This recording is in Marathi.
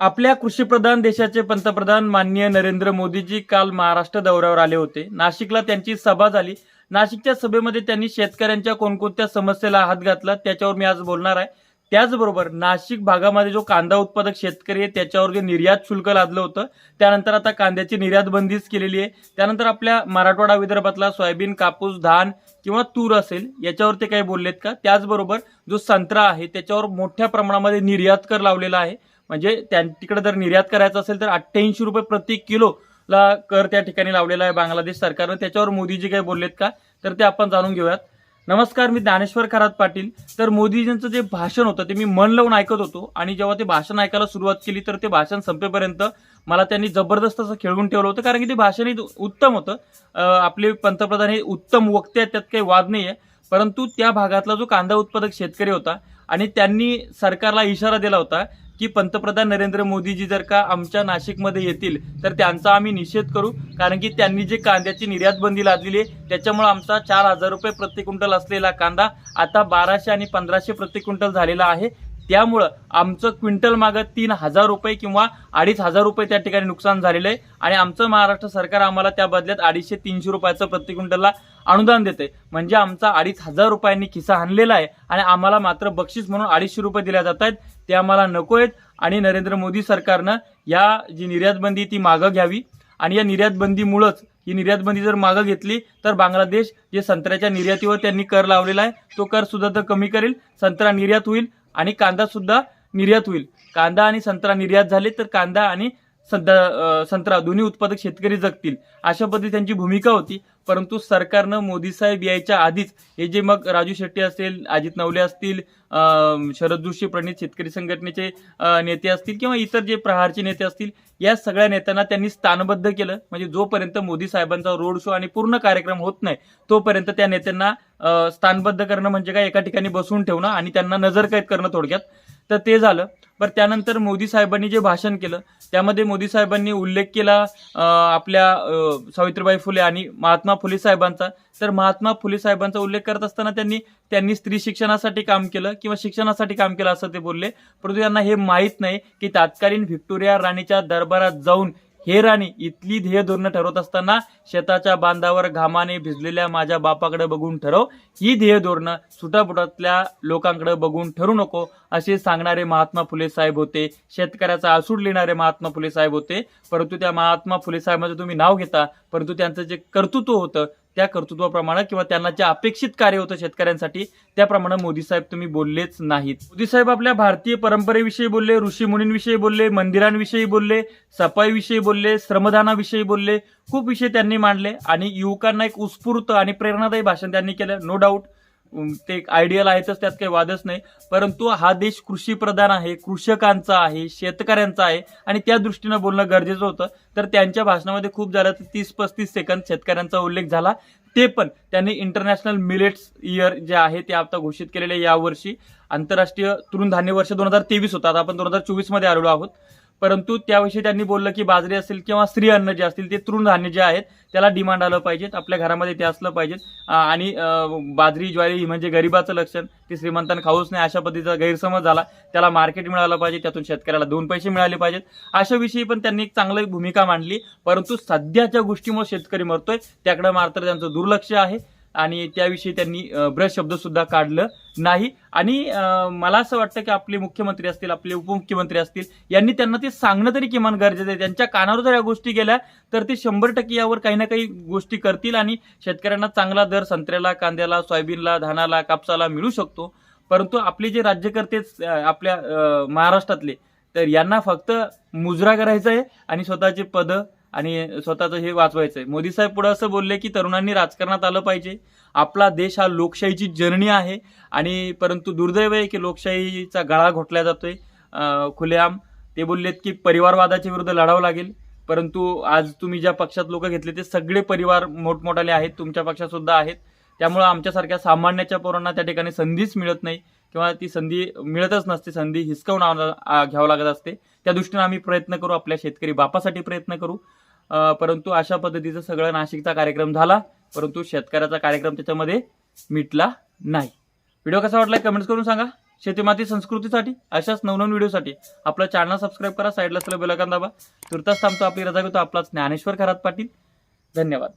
आपल्या कृषीप्रधान देशाचे पंतप्रधान माननीय नरेंद्र मोदीजी काल महाराष्ट्र दौऱ्यावर आले होते. नाशिकला त्यांची सभा झाली. नाशिकच्या सभेमध्ये त्यांनी शेतकऱ्यांच्या कोणकोणत्या समस्येला हात घातला त्याच्यावर मी आज बोलणार आहे. त्याचबरोबर नाशिक भागामध्ये जो कांदा उत्पादक शेतकरी आहे त्याच्यावर जे निर्यात शुल्क लादलं होतं त्यानंतर आता कांद्याची निर्यात बंदीच केलेली आहे. त्यानंतर आपल्या मराठवाडा विदर्भातला सोयाबीन कापूस धान किंवा तूर असेल याच्यावर ते काही बोललेत का? त्याचबरोबर जो संत्रा आहे त्याच्यावर मोठ्या प्रमाणामध्ये निर्यात कर लावलेला आहे. म्हणजे त्या तिकडे जर निर्यात करायचं असेल तर अठ्ठ्याऐंशी रुपये प्रति किलो ला कर त्या ठिकाणी लावलेला आहे बांगलादेश सरकारनं. त्याच्यावर मोदीजी काही बोललेत का? तर ते आपण जाणून घेऊयात. नमस्कार मी ज्ञानेश्वर खरात पाटील. तर मोदीजींचं जे भाषण होतं ते मी मन लावून ऐकत होतो आणि जेव्हा ते भाषण ऐकायला सुरुवात केली तर ते भाषण संपेपर्यंत मला त्यांनी जबरदस्त असं खेळवून ठेवलं होतं कारण की ते भाषणही उत्तम होतं. आपले पंतप्रधान हे उत्तम वक्ते आहेत त्यात काही वाद नाही आहे परंतु त्या भागातला जो कांदा उत्पादक शेतकरी होता आणि त्यांनी सरकारला इशारा दिला होता की पंतप्रधान नरेंद्र मोदीजी जर का आमच्या नाशिकमध्ये येतील तर त्यांचा आम्ही निषेध करू. कारण की त्यांनी जे कांद्याची निर्यात बंदी लादलेली आहे त्याच्यामुळे आमचा चार हजार रुपये प्रति क्विंटल असलेला कांदा आता बाराशे आणि पंधराशे प्रति क्विंटल झालेला आहे. त्यामुळं आमचं क्विंटल मागं तीन हजार रुपये किंवा अडीच हजार रुपये त्या ठिकाणी नुकसान झालेलं आहे. आणि आमचं महाराष्ट्र सरकार आम्हाला त्या बदल्यात अडीचशे तीनशे रुपयाचं प्रति क्विंटलला अनुदान देते म्हणजे आमचा अडीच हजार रुपयांनी खिसा आणलेला आहे आणि आम्हाला मात्र बक्षीस म्हणून अडीचशे रुपये दिल्या जात आहेत. ते आम्हाला नको आहेत आणि नरेंद्र मोदी सरकारनं या जी निर्यातबंदी ती मागं घ्यावी. आणि या निर्यातबंदीमुळंच ही निर्यातबंदी जर मागं घेतली तर बांगलादेश जे संत्र्याच्या निर्यातीवर त्यांनी कर लावलेला आहे तो कर सुद्धा तर कमी करेल. संत्रा निर्यात होईल आणि कांदा सुद्धा निर्यात होईल. कांदा आणि संत्रा निर्यात झाले तर कांदा आणि संत्रा संत्रा दोन्ही उत्पादक शेतकरी जगतील. अशा पद्धती त्यांची भूमिका होती. परंतु सरकारनं मोदी साहेब यायच्या आधीच हे जे मग राजू शेट्टी असेल अजित नवले असतील शरद जोशी प्रणित शेतकरी संघटनेचे नेते असतील किंवा इतर जे प्रहारचे नेते असतील या सगळ्या नेत्यांना त्यांनी स्थानबद्ध केलं. म्हणजे जोपर्यंत मोदी साहेबांचा रोड शो आणि पूर्ण कार्यक्रम होत नाही तोपर्यंत त्या नेत्यांना स्थानबद्ध करणं म्हणजे काय? एका ठिकाणी बसवून ठेवणं आणि त्यांना नजरकैद करणं थोडक्यात. तर ते झालं. बरं त्यानंतर मोदी साहेबांनी जे भाषण केलं त्यामध्ये मोदी साहेबांनी उल्लेख केला आपल्या सावित्रीबाई फुले आणि महात्मा फुले साहेबांचा. तर महात्मा फुले साहेबांचा उल्लेख करत असताना त्यांनी त्यांनी स्त्री शिक्षणासाठी काम केलं किंवा शिक्षणासाठी काम केलं असं ते बोलले. परंतु त्यांना हे माहीत नाही की तात्कालीन व्हिक्टोरिया राणीच्या दरबारात जाऊन हे राणी इथली ध्येय धोरणं ठरवत असताना शेताच्या बांधावर घामाने भिजलेल्या माझ्या बापाकडे बघून ठरव. ही ध्येय धोरणं सुटापुटातल्या लोकांकडे बघून ठरू नको असे सांगणारे महात्मा फुले साहेब होते. शेतकऱ्याचा आसूड लिहिणारे महात्मा फुले साहेब होते. परंतु त्या महात्मा फुले साहेबांचं तुम्ही नाव घेता. परंतु त्यांचं जे कर्तृत्व होतं त्या कर्तृत्वाप्रमाणे किंवा त्यांना जे अपेक्षित कार्य होतं शेतकऱ्यांसाठी त्याप्रमाणे मोदी साहेब तुम्ही बोललेच नाहीत. मोदी साहेब आपल्या भारतीय परंपरेविषयी बोलले ऋषी मुनींविषयी बोलले मंदिरांविषयी बोलले सफाईविषयी बोलले श्रमदानाविषयी बोलले खूप विषय त्यांनी मांडले आणि युवकांना एक उत्स्फूर्त आणि प्रेरणादायी भाषण त्यांनी केलं नो डाऊट ते एक आयडियल आहेतच त्यात काही वादच नाही. परंतु हा देश कृषी प्रधान आहे कृषकांचा आहे शेतकऱ्यांचा आहे आणि त्या दृष्टीनं बोलणं गरजेचं होतं. तर त्यांच्या भाषणामध्ये खूप झालं तर तीस पस्तीस सेकंद शेतकऱ्यांचा उल्लेख झाला. ते पण त्यांनी इंटरनॅशनल मिलेट्स इयर जे आहे ते आता घोषित केलेले यावर्षी आंतरराष्ट्रीय तृणधान्य वर्ष दोन हजार तेवीस होतं. आता आपण दोन हजार चोवीसमध्ये आलेलो आहोत. परंतु त्याविषयी त्यांनी बोललं की बाजरी असेल किंवा स्त्री अन्न जे असतील ते तृणधान्य जे आहेत त्याला डिमांड आलं पाहिजेत आपल्या घरामध्ये ते असलं पाहिजेत. आणि बाजरी ज्वारी म्हणजे गरिबाचं लक्षण ते श्रीमंतांना खाऊच नाही अशा पद्धतीचा गैरसमज झाला. त्याला मार्केट मिळालं पाहिजे त्यातून शेतकऱ्याला दोन पैसे मिळाले पाहिजेत. अशा विषयी पण त्यांनी एक चांगली भूमिका मांडली. परंतु सध्याच्या गोष्टीमुळे शेतकरी मरतोय त्याकडे मात्र त्यांचं दुर्लक्ष आहे. आणि त्याविषयी त्यांनी ब्रश शब्द सुद्धा काढलं नाही. आणि मला असं वाटतं की आपले मुख्यमंत्री असतील आपले उपमुख्यमंत्री असतील यांनी त्यांना ते सांगणं तरी किमान गरजेचं आहे. त्यांच्या कानावर जर या गोष्टी गेल्या तर ते शंभर टक्के यावर काही ना काही गोष्टी करतील आणि शेतकऱ्यांना चांगला दर संत्र्याला कांद्याला सोयाबीनला धानाला कापसाला मिळू शकतो. परंतु आपले जे राज्यकर्ते आपल्या महाराष्ट्रातले तर यांना फक्त मुजरा करायचा आहे आणि स्वतःचे पदं आणि स्वतःचं हे वाचवायचं आहे मोदी साहेब पुढे असं बोलले की तरुणांनी राजकारणात आलं पाहिजे. आपला देश हा लोकशाहीची जर्नी आहे. आणि परंतु दुर्दैव आहे की लोकशाहीचा गळा घोटला जातोय. खुलेआम ते बोललेत की परिवारवादाच्या विरुद्ध लढावं लागेल. परंतु आज तुम्ही ज्या पक्षात लोक घेतले ते सगळे परिवार मोठमोठाले आहेत. तुमच्या पक्षात सुद्धा आहेत. त्यामुळं आमच्यासारख्या सामान्याच्या पोरांना त्या ठिकाणी संधीच मिळत नाही. किंवा ती संधी मिळतच नसते. संधी हिसकावून घ्यावं लागत असते. त्या दृष्टीने आम्ही प्रयत्न करू. आपल्या शेतकरी बापासाठी प्रयत्न करू. परंतु अशा पद्धतीचं सगळं नाशिकचा कार्यक्रम झाला परंतु शेतकऱ्याचा कार्यक्रम त्याच्यामध्ये मिटला नाही. व्हिडिओ कसा वाटला कमेंट्स करून सांगा. शेतीमाती संस्कृतीसाठी अशाच नवनवीन व्हिडिओसाठी आपला चॅनल सबस्क्राईब करा साईडला असलेलं बेलकान दाबा. तुर्तास थांबतो आपली रजा घेतो आपला ज्ञानेश्वर खरात पाटील. धन्यवाद.